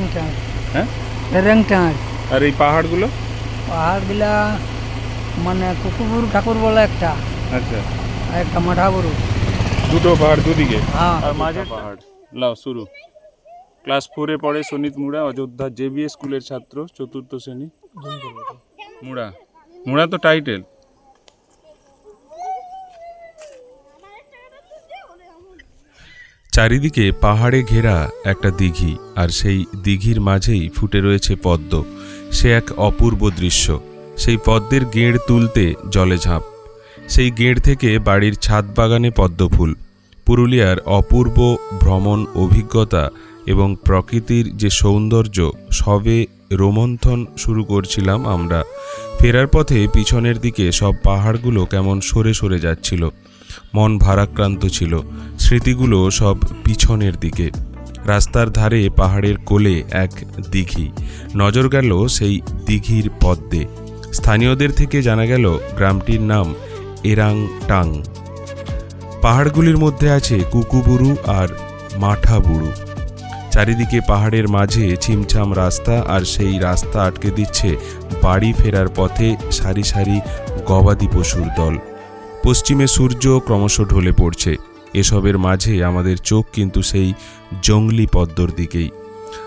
রেরেংটাঁড় হ্যাঁ? রেরেংটাঁড় আর এই পাহাড়গুলো? পাহাড়গুলা মানে কুকুরবুরু ঠাকুর বলে একটা। আচ্ছা। আর একটা মাঠাবুরু। দুটো পাহাড় দুদিকে? হ্যাঁ। আর মাঝে পাহাড়। লাও শুরু। ক্লাস ফোরে পড়ে সনিত মুড়া অযোধ্যা জেবিএ স্কুলের ছাত্র চতুর্থ শ্রেণি। মুড়া। মুড়া তো টাইটেল। চারিদিকে পাহাড়ে ঘেরা একটা দিঘি, আর সেই দিঘির মাঝেই ফুটে রয়েছে পদ্ম। সে এক অপূর্ব দৃশ্য। সেই পদ্মের গেঁড় তুলতে জলে ঝাঁপ। সেই গেঁড় থেকে বাড়ির ছাদ বাগানে পদ্মফুল। পুরুলিয়ার অপূর্ব ভ্রমণ অভিজ্ঞতা এবং প্রকৃতির যে সৌন্দর্য, সবে রোমন্থন শুরু করছিলাম আমরা। ফেরার পথে পিছনের দিকে সব পাহাড়গুলো কেমন সরে সরে যাচ্ছিল। মন ভারাক্রান্ত ছিল। স্মৃতিগুলো সব পিছনের দিকে। রাস্তার ধারে পাহাড়ের কোলে এক দিঘি। নজর গেল সেই দিঘির পদ্মে। স্থানীয়দের থেকে জানা গেল গ্রামটির নাম এরাংটাং। পাহাড়গুলির মধ্যে আছে কুকুবুরু আর মাঠাবুরু। চারিদিকে পাহাড়ের মাঝে ছিমছাম রাস্তা আর সেই রাস্তা আটকে দিচ্ছে বাড়ি ফেরার পথে সারি সারি গবাদি পশুর দল। পশ্চিমে সূর্য ক্রমশ ঢলে পড়ছে। এসবের মাঝে আমাদের চোখ কিন্তু সেই জঙ্গলি পদ্মর দিকেই।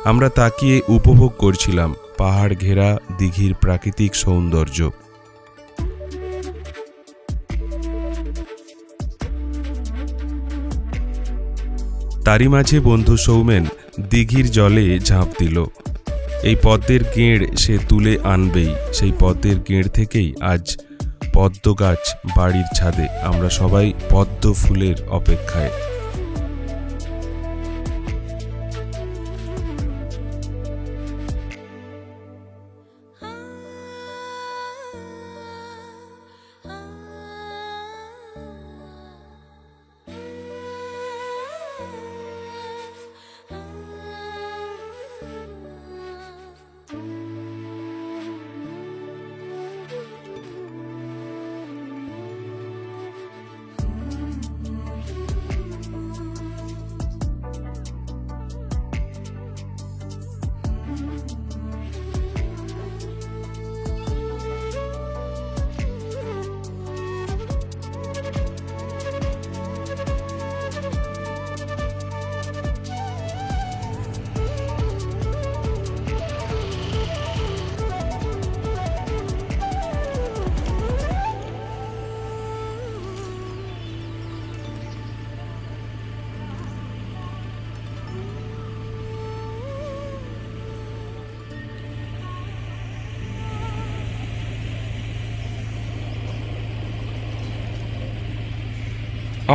আমরা তাকিয়ে উপভোগ করছিলাম পাহাড় ঘেরা দিঘির প্রাকৃতিক সৌন্দর্য। তারই মাঝে বন্ধু সৌমেন দিঘির জলে ঝাঁপ দিল। এই পদ্মের গেঁড় সে তুলে আনবেই। সেই পদ্মের গেঁড় থেকেই আজ পদ্ম গাছ বাড়ির ছাদে। আমরা সবাই পদ্ম ফুলের অপেক্ষায়।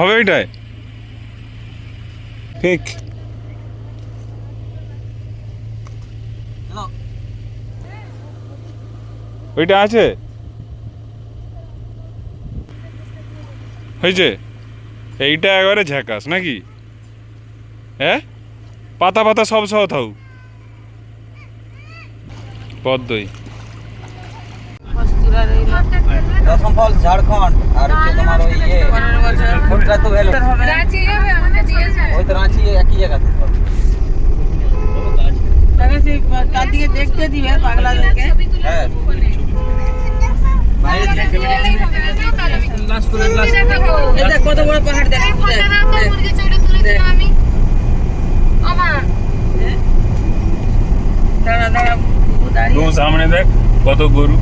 হবে এটাই ঠিক। ওইটা আছে? হয়েছে? এইটা একবারে ঝ্যাকাস নাকি? হ্যাঁ? পাতা পাতা সব সহ থাও পদ্মই। দশম ফল ঝাড়খণ্ড আর হচ্ছে তোমার ওই ইয়ে কোনটা তো ভ্যালু রাঁচি যাবে আমাকে দিয়ে যায় ওই তো রাঁচি একই জায়গাতে তো। তাকে সেই তার দিকে দেখতে দিবে পাগলাদেরকে হ্যাঁ বাইরে থেকে গ্লাস করে গ্লাস এটা কত বড় পাহাড় দেখ দেখ, দেখ। আমার দাঁড়া দাঁড়া ও দাঁড়িয়ে দু সামনে দেখ কত গরু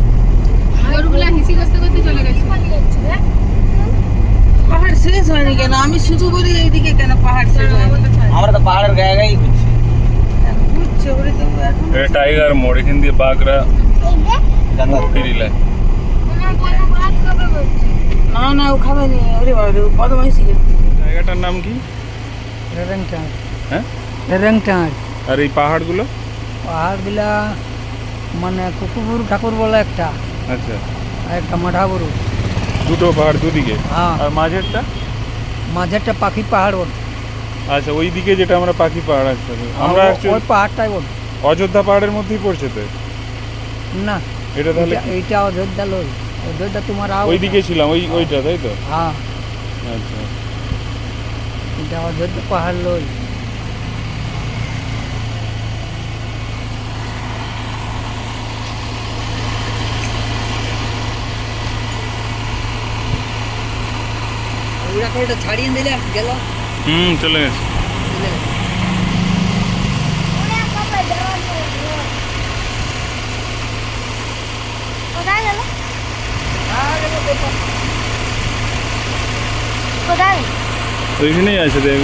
গরুগুলা হিসি করতে করতে চলে গেছে। পাহাড় শেষ হয়নি কেন? আমি শুধু বলি এইদিকে কেন পাহাড় শেষ আমরা তো পাহাড়ের গায়ে গায়েই ঘুরছি। বুঝছ বলে তো এখন টাইগার মোড় এখান দিয়ে খাবে বলছে। না না ও খাবে নি। ওরে বাবা রে বদমাইশি জায়গাটার নাম কি? রেরেংটাঁড় হ্যাঁ? রেরেংটাঁড় আর এই পাহাড়গুলো? পাহাড়গুলা মানে কুকুরবুরু ঠাকুর বলে একটা। আচ্ছা। আর একটা মাঠাবুরু দুটো পাহাড় দুদিকে? হ্যাঁ। আর মাঝেরটা? মাঝেরটা পাখি পাহাড় ওর আচ্ছা ওই দিকে যেটা আমরা পাখি পাহাড় আছে আমরা ওই পাহাড়টাই ওর অযোধ্যা পাহাড়ের মধ্যেই পড়ছে তো? না এটা তাহলে এইটা- অযোধ্যা লই। অযোধ্যা তোমার আও ওই দিকে ছিলাম ওই ওইটা তাই তো? হ্যাঁ। আচ্ছা। এটা অযোধ্যা পাহাড় লই। করে ছাড়িয়ে দিলে গেল? হুম চলে গেছে। কোথায় গেল? কোথায়? ওইখানেই আছে দেখ